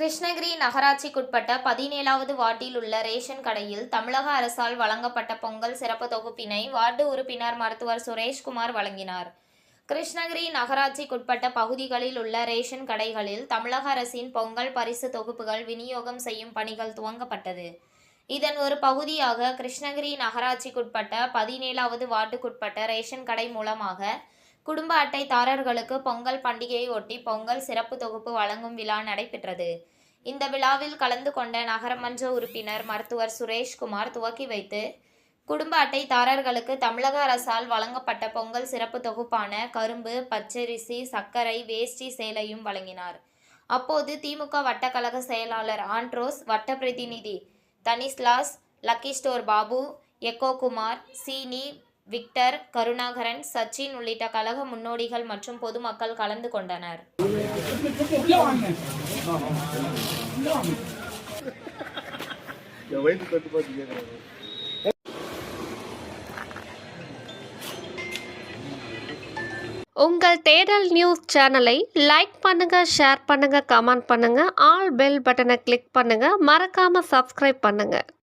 கிருஷ்ணகிரி நகராட்சிக்குட்பட்ட பதினேழாவது வார்டில் உள்ள ரேஷன் கடையில் தமிழக அரசால் வழங்கப்பட்ட பொங்கல் சிறப்பு தொகுப்பினை வார்டு உறுப்பினர் மருத்துவர் சுரேஷ்குமார் வழங்கினார். கிருஷ்ணகிரி நகராட்சிக்குட்பட்ட பகுதிகளில் உள்ள ரேஷன் கடைகளில் தமிழக அரசின் பொங்கல் பரிசு தொகுப்புகள் விநியோகம் செய்யும் பணிகள் துவங்கப்பட்டது. இதன் ஒரு பகுதியாக கிருஷ்ணகிரி நகராட்சிக்குட்பட்ட பதினேழாவது வார்டுக்குட்பட்ட ரேஷன் கடை மூலமாக குடும்ப அட்டைதாரர்களுக்கு பொங்கல் பண்டிகையை ஒட்டி பொங்கல் சிறப்பு தொகுப்பு வழங்கும் விழா நடைபெற்றது. இந்த விழாவில் கலந்து கொண்ட நகரமன்ற உறுப்பினர் மருத்துவர் சுரேஷ்குமார் துவக்கி வைத்து குடும்ப அட்டைதாரர்களுக்கு தமிழக அரசால் வழங்கப்பட்ட பொங்கல் சிறப்பு தொகுப்பான கரும்பு பச்சரிசி சர்க்கரை வேஷ்டி சேலையும் வழங்கினார். அப்போது திமுக வட்டக்கழக செயலாளர் ஆண்ட்ரோஸ் வட்ட பிரதிநிதி தனிஸ்லாஸ் லக்கி ஸ்டோர் பாபு எக்கோ குமார் சீனி விக்டர் கருணாகரன் சச்சின் உள்ளிட்ட கழக முன்னோடிகள் மற்றும் பொதுமக்கள் கலந்து கொண்டனர். உங்கள் தேடல் நியூஸ் சேனலை லைக் பண்ணுங்க ஷேர் பண்ணுங்க கமெண்ட் பண்ணுங்க ஆல் பெல் பட்டனை கிளிக் பண்ணுங்க மறக்காம சப்ஸ்கிரைப் பண்ணுங்க.